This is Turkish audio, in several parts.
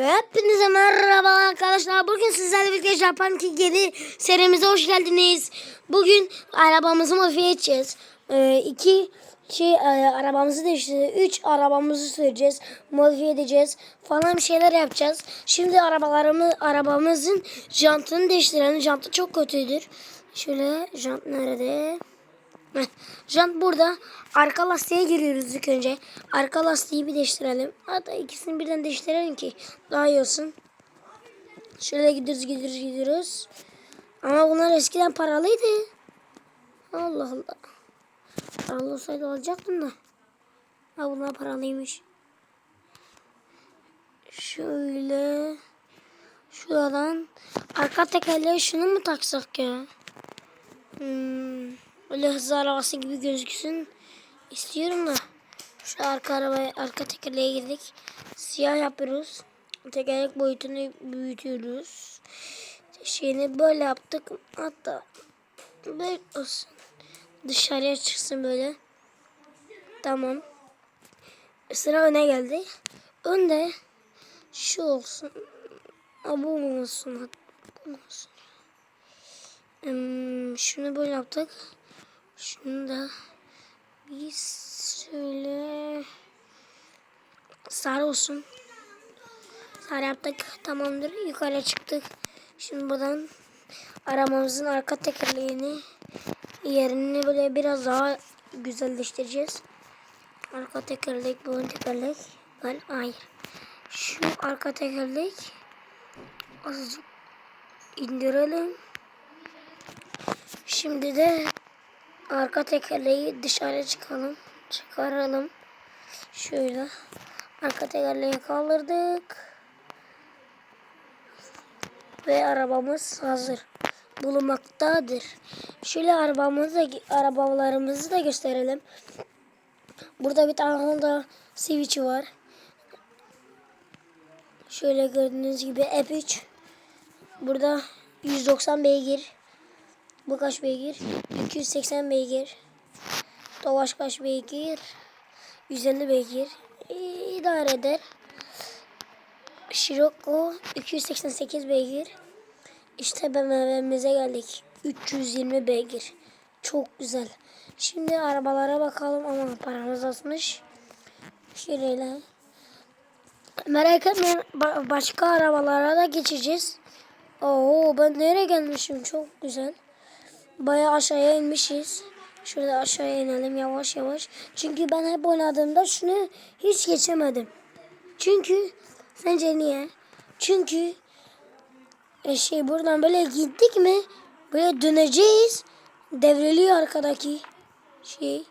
Hepinize merhaba arkadaşlar. Bugün sizlerle birlikte Japan Kigeli serimize hoş geldiniz. Bugün arabamızı modifiye edeceğiz. Ee, iki şey e, arabamızı değiştireceğiz. Üç arabamızı süreceğiz. Modifiye edeceğiz. Falan bir şeyler yapacağız. Şimdi arabalarımı arabamızın jantını değiştirelim. Jantı çok kötüdür. Şöyle jant nerede? Jant burada. Arka lastiğe giriyoruz ilk önce. Arka lastiği bir değiştirelim. Hatta ikisini birden değiştirelim ki daha iyi olsun. Şöyle gidiyoruz gidiyoruz gidiyoruz. Ama bunlar eskiden paralıydı. Allah Allah. Paralı olsaydı alacaktım da. Ha bunlar paralıymış. Şöyle. Şuradan. Arka tekerleğe şunu mu taksak ya? Hmm, öyle hızlı arabası gibi gözüksün istiyorum da. Şu arka arabaya, arka tekerleğe girdik. Siyah yapıyoruz. Tekerlek boyutunu büyütüyoruz. Şeyini böyle yaptık. Hatta böyle olsun. Dışarıya çıksın böyle. Tamam. Sıra öne geldi. Önde şu olsun. Bu olsun? Bu olsun? Hmm, şunu böyle yaptık. Şunu da biz şöyle sarı olsun. Sarı yaptık. Tamamdır. Yukarı çıktık. Şimdi buradan arabamızın arka tekerleğini yerini böyle biraz daha güzelleştireceğiz. Arka tekerlek, bu ön tekerlek. Ben hayır. Şu arka tekerlek azıcık indirelim. Şimdi de arka tekerleği dışarı çıkalım. Çıkaralım. Şöyle. Arka tekerleği kaldırdık. Ve arabamız hazır. Bulunmaktadır. Şöyle arabamızı da, arabalarımızı da gösterelim. Burada bir tane Honda Civic var. Şöyle gördüğünüz gibi F3. Burada 190 beygir. Bu kaç beygir? 280 beygir. Tovaş kaç beygir? 150 beygir. İdare eder. Scirocco 288 beygir. İşte BMW'mize geldik. 320 beygir. Çok güzel. Şimdi arabalara bakalım ama paramız azmış. Şöyle. Merak etmeyin ba- başka arabalara da geçeceğiz. Oo ben nereye gelmişim çok güzel. Baya aşağıya inmişiz. Şurada aşağıya inelim yavaş yavaş. Çünkü ben hep oynadığımda şunu hiç geçemedim. Çünkü sence niye? Çünkü e şey buradan böyle gittik mi böyle döneceğiz. Devriliyor arkadaki şey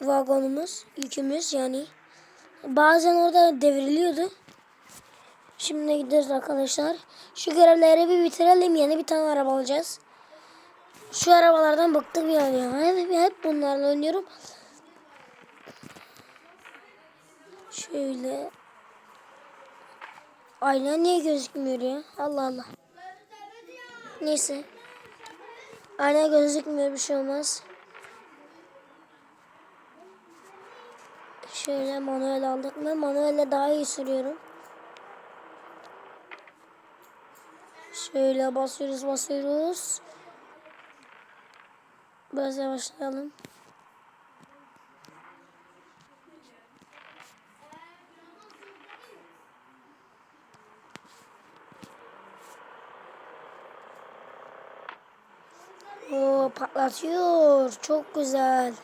vagonumuz, yükümüz yani. Bazen orada devriliyordu. Şimdi gidiyoruz arkadaşlar. Şu görevleri bir bitirelim. Yeni bir tane araba alacağız. Şu arabalardan bıktım yani. Hep, hep bunlarla oynuyorum. Şöyle. Ayna niye gözükmüyor ya? Allah Allah. Neyse. Ayna gözükmüyor bir şey olmaz. Şöyle manuel aldık mı? Manuelle daha iyi sürüyorum. Şöyle basıyoruz basıyoruz. Biraz yavaşlayalım. Oo patlatıyor. Çok güzel.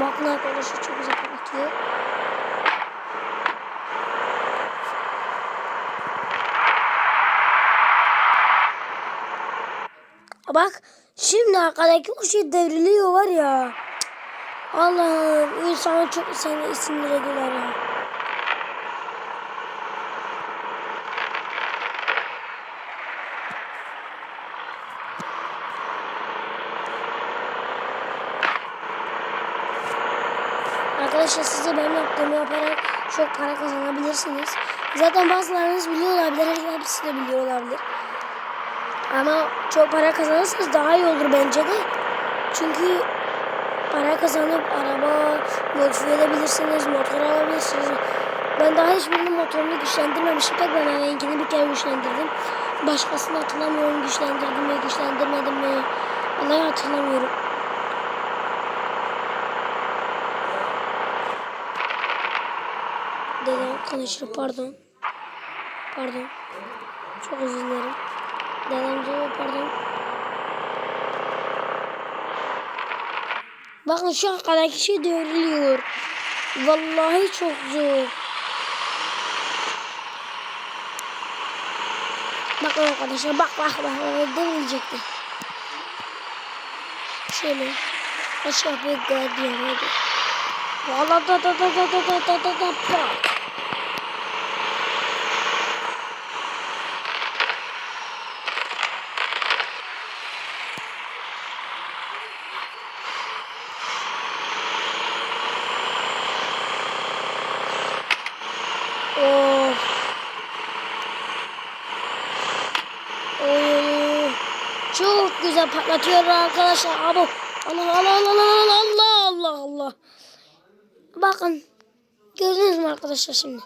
Bakın arkadaşlar çok güzel patlatıyor. Bak şimdi arkadaki o şey devriliyor var ya. Allah'ım insanı çok seni sinir ediyorlar ya. Arkadaşlar siz de benim yaptığımı yaparak çok para kazanabilirsiniz. Zaten bazılarınız biliyor olabilir, hepsi de biliyor olabilir. Ama çok para kazanırsanız daha iyi olur bence de. Çünkü para kazanıp araba modifiye edebilirsiniz, motor alabilirsiniz. Ben daha hiçbirinin motorunu güçlendirmemişim. Tek ben benimkini bir kere güçlendirdim. Başkasını hatırlamıyorum güçlendirdim mi, güçlendirmedim mi. Vallahi hatırlamıyorum. Dedem konuşuyor pardon. Pardon. Çok özür dilerim. Diyor pardon. Bakın şu arkadaki şey devriliyor. Vallahi çok zor. Bakın arkadaşlar bak bak bak devrilecekti. Şöyle aşağı bir gardiyan hadi. Valla da da da da da da da da da bak. Of. Oy. Güzel patlatıyor arkadaşlar. Abo. Allah Allah Allah Allah Allah Allah Allah. Bakın. Gördünüz mü arkadaşlar şimdi?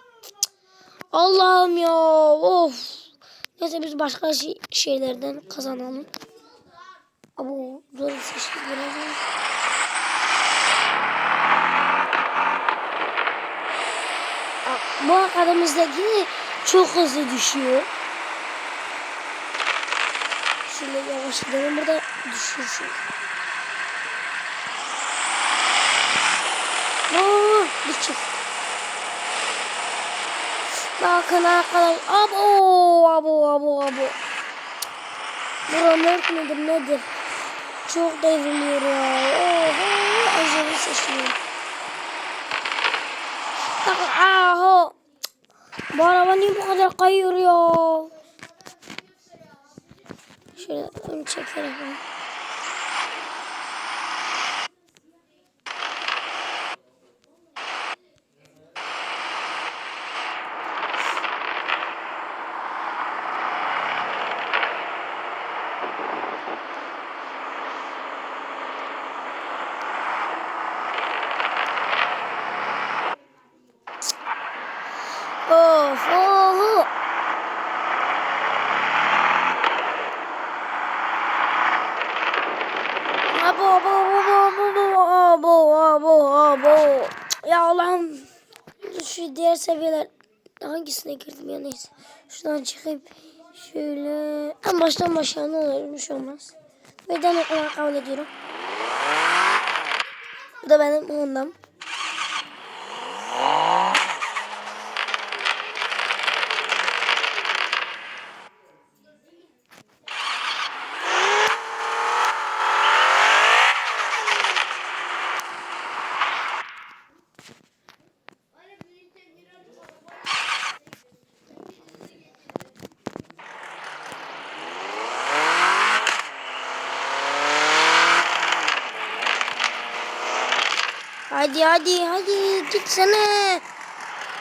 Allah'ım ya. Of. Neyse biz başka şey- şeylerden kazanalım. Abo zor seçtik biraz. Bu arkadımızdaki çok hızlı düşüyor. Şöyle yavaş gidelim burada düşüyor çünkü. Oo, bir çık. Bakın arkadaşlar. Abo, abo, abo, abo. Buram ört müdür nedir? Çok devriliyor ya. Oho, acayip seçiyor. Bakın aho. Bu araba niye bu kadar kayıyor ya? Bunu çekerim. Girdim ya neyse. Şuradan çıkayım. Şöyle en baştan başlayalım ne olur bir şey olmaz. Meydan olarak kabul ediyorum. Bu da benim ondan. Hadi hadi hadi gitsene.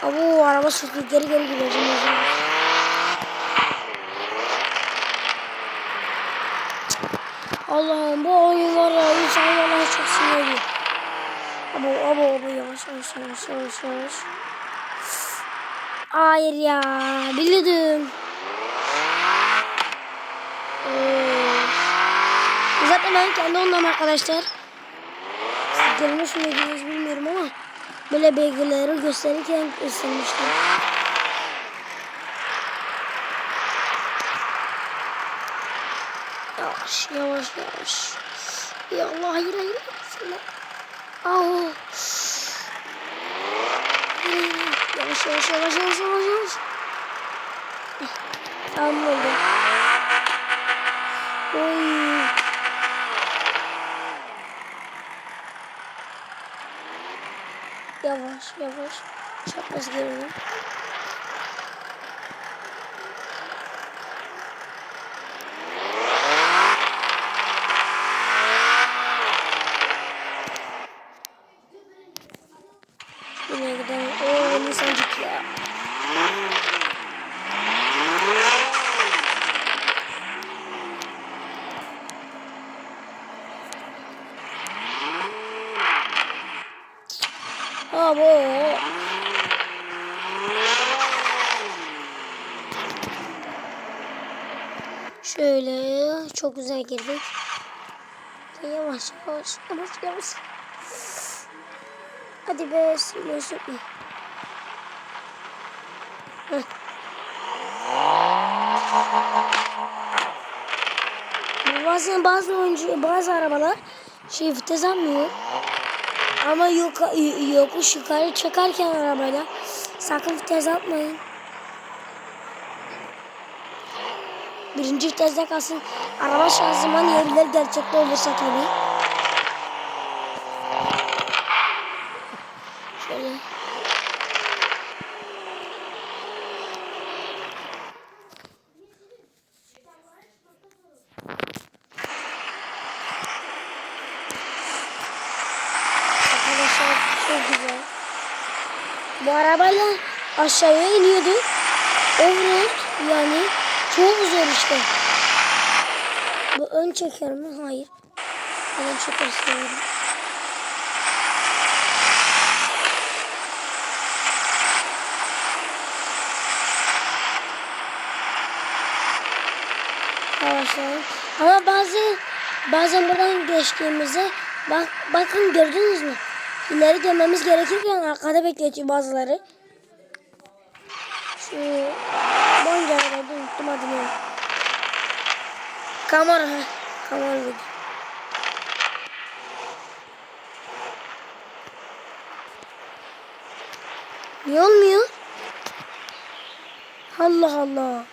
Abo araba sürdü geri geri gideceğim. Allah'ım bu oyun var ya insan vallahi çok sinirli. Abo abo abo yavaş yavaş yavaş yavaş yavaş. Hayır ya biliyordum. Oo. Zaten ben kendi ondan arkadaşlar. Görmüş müydünüz bilmiyorum ama böyle belgeleri gösterirken göstermiştim. Yavaş yavaş yavaş. Ya Allah hayır hayır. Au. Yavaş yavaş yavaş yavaş yavaş yavaş. Tamam oldu. Oy. Yavaş yavaş. Çapraz gelelim. Güzel girdik. Yavaş yavaş yavaş yavaş. Hadi be sürme. Heh. Bazen bazı oyuncu bazı arabalar şey vites almıyor. Ama yok yokuş yukarı çekerken arabayla sakın vites atmayın. Birinci viteste kalsın. Araba şanzıman yerleri gerçekte olursa tabii. Şöyle. Arkadaşlar çok güzel. Bu arabayla aşağıya iniyordu. Offroad yani çok zor işte. Bu ön çeker mi? Hayır. Ön çeker seviyorum. Arkadaşlar. Ama bazı bazen buradan geçtiğimizde bak bakın gördünüz mü? İleri dönmemiz gerekirken arkada bekletiyor bazıları. Şu bonca arabayı unuttum adını. Kamera. Kamera. Niye olmuyor? Allah Allah.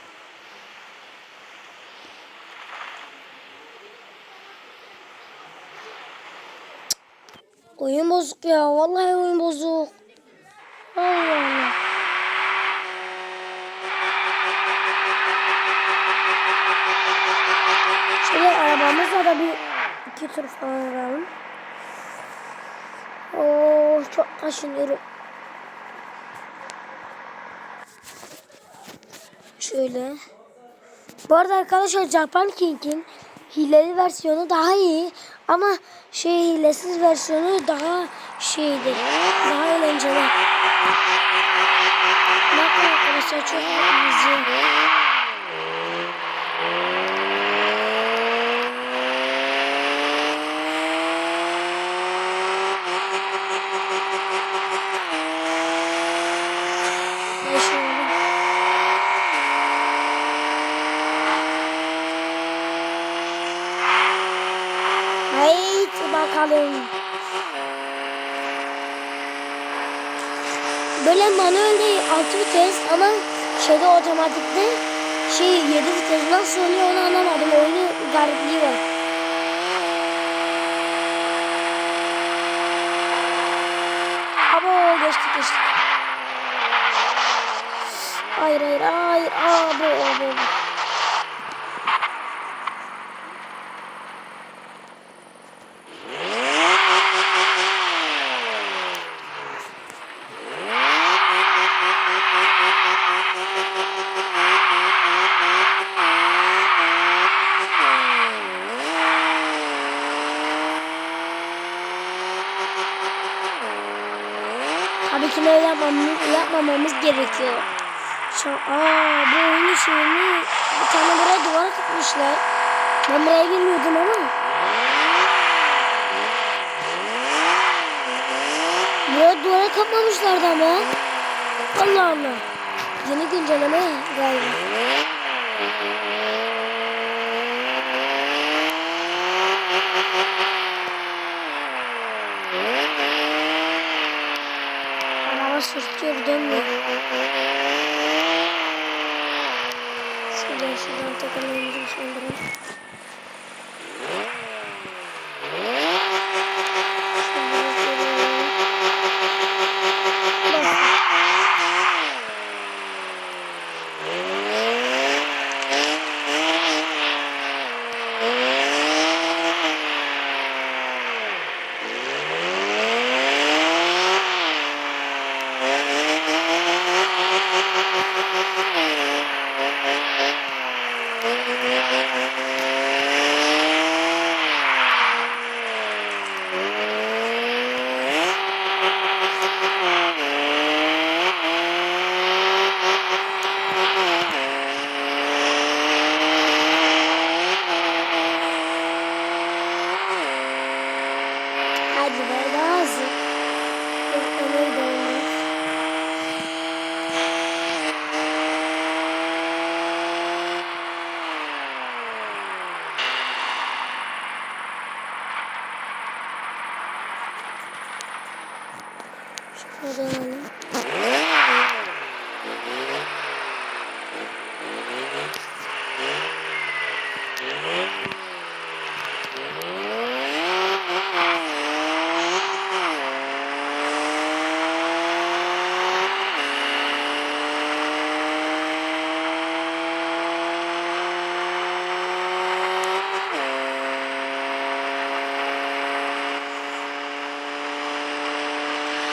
Oyun bozuk ya. Vallahi oyun bozuk. Allah Allah. Şöyle arabamızla da bir iki tur falan alalım. Oo çok kaşınıyorum. Şöyle. Bu arada arkadaşlar Japan King'in hileli versiyonu daha iyi ama şey hilesiz versiyonu daha şeydir. Daha eğlenceli. Bakın arkadaşlar çok iyi. Bakalım. Böyle manuelde 6 vites ama şeyde otomatikte şey 7 vites nasıl oluyor onu anlamadım. Oyunu garipliği var. Abo geçtik geçtik. Hayır hayır hayır. Abo abo. abo. Tabii yapmamız, yapmamamız gerekiyor. Şu, aa, bu oyunun şeyini bir tane buraya duvar tutmuşlar. Ben buraya bilmiyordum ama. Buraya duvara kapmamışlardı ama. Allah Allah. Yeni güncelleme galiba. Araba sürtüyor dönmüyor. Şuradan şuradan takımı indim sonra. hadi be daha hızlı. Ömer'i de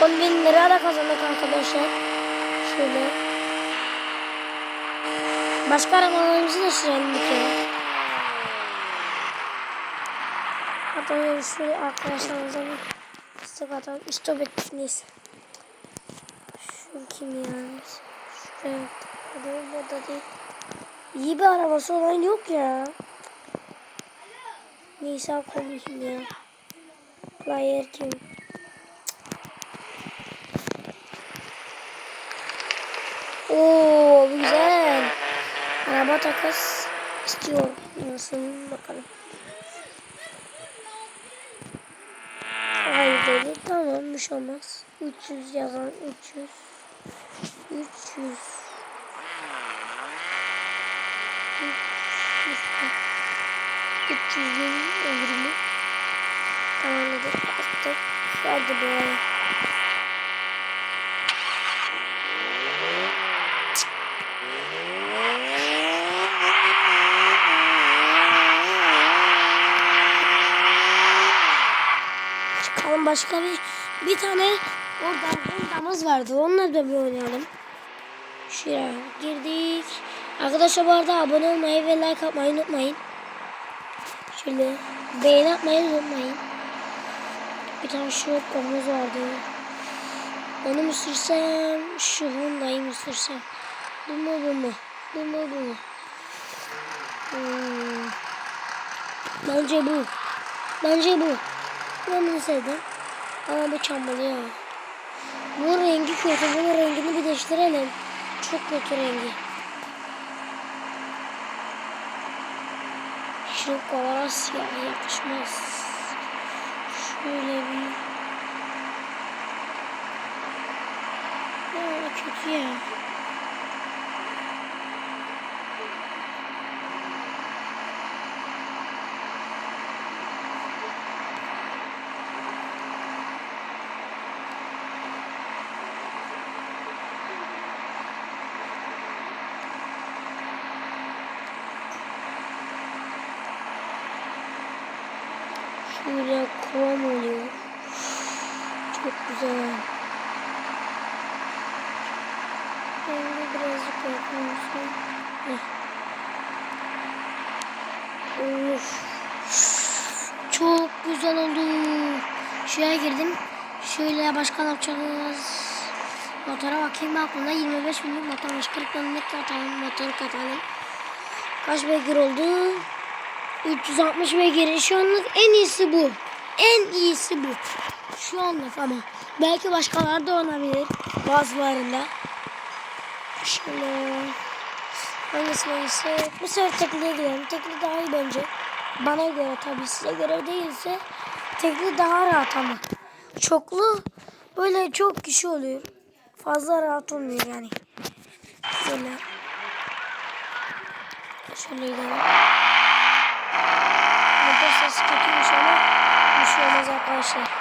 10 bin lira da kazandık arkadaşlar. Şöyle. Başka aramalarımızı da sürelim bir kere. Hatta şöyle arkadaşlarımıza bir istek atalım. İstop ettiniz. Şu kim ya? Şuraya. Bu da değil. İyi bir arabası olan yok ya. Neyse koyayım ya. Player kim? Takas istiyor. Nasıl bakalım. Hayır dedi. Tamam bir şey olmaz. 300 yazan 300. 300. 300 bin olur mu? Tamam dedi. Attık. Hadi be. Çıkalım başka bir bir tane oradan hurdamız vardı. Onunla da bir oynayalım. Şuraya girdik. Arkadaşlar bu arada abone olmayı ve like atmayı unutmayın. Şöyle beğeni atmayı unutmayın. Bir tane şu konumuz vardı. Onu mu sürsem, şu Honda'yı mı sürsem? Bu mu bu mu? Bu mu bu mu? Hmm. Bence bu. Bence bu. Ben bunu sevdim. Ama bu çambalı ya. Bunun rengi kötü. Bunun rengini bir değiştirelim. Çok kötü rengi. Şu kavara siyah yakışmaz. Şöyle bir... Ya kötü ya. Şöyle krom oluyor. Çok güzel. Rengi birazcık yapmışım. Çok güzel oldu. Şuraya girdim. Şöyle başka ne yapacağız? Motora bakayım aklımda 25 binlik motor var. 40 binlik atalım motoru katalım. Kaç beygir oldu? 360 beygir. Şu anlık en iyisi bu. En iyisi bu. Şu anlık ama. Belki başkaları da olabilir. Bazılarında. Şöyle. Hangisine ise bu sefer tekliğe gidelim. Tekli daha iyi bence. Bana göre tabii size göre değilse tekli daha rahat ama. Çoklu böyle çok kişi oluyor. Fazla rahat olmuyor yani. Şöyle. Şöyle gidelim. Sesi kötüymüş ama bir şey olmaz arkadaşlar.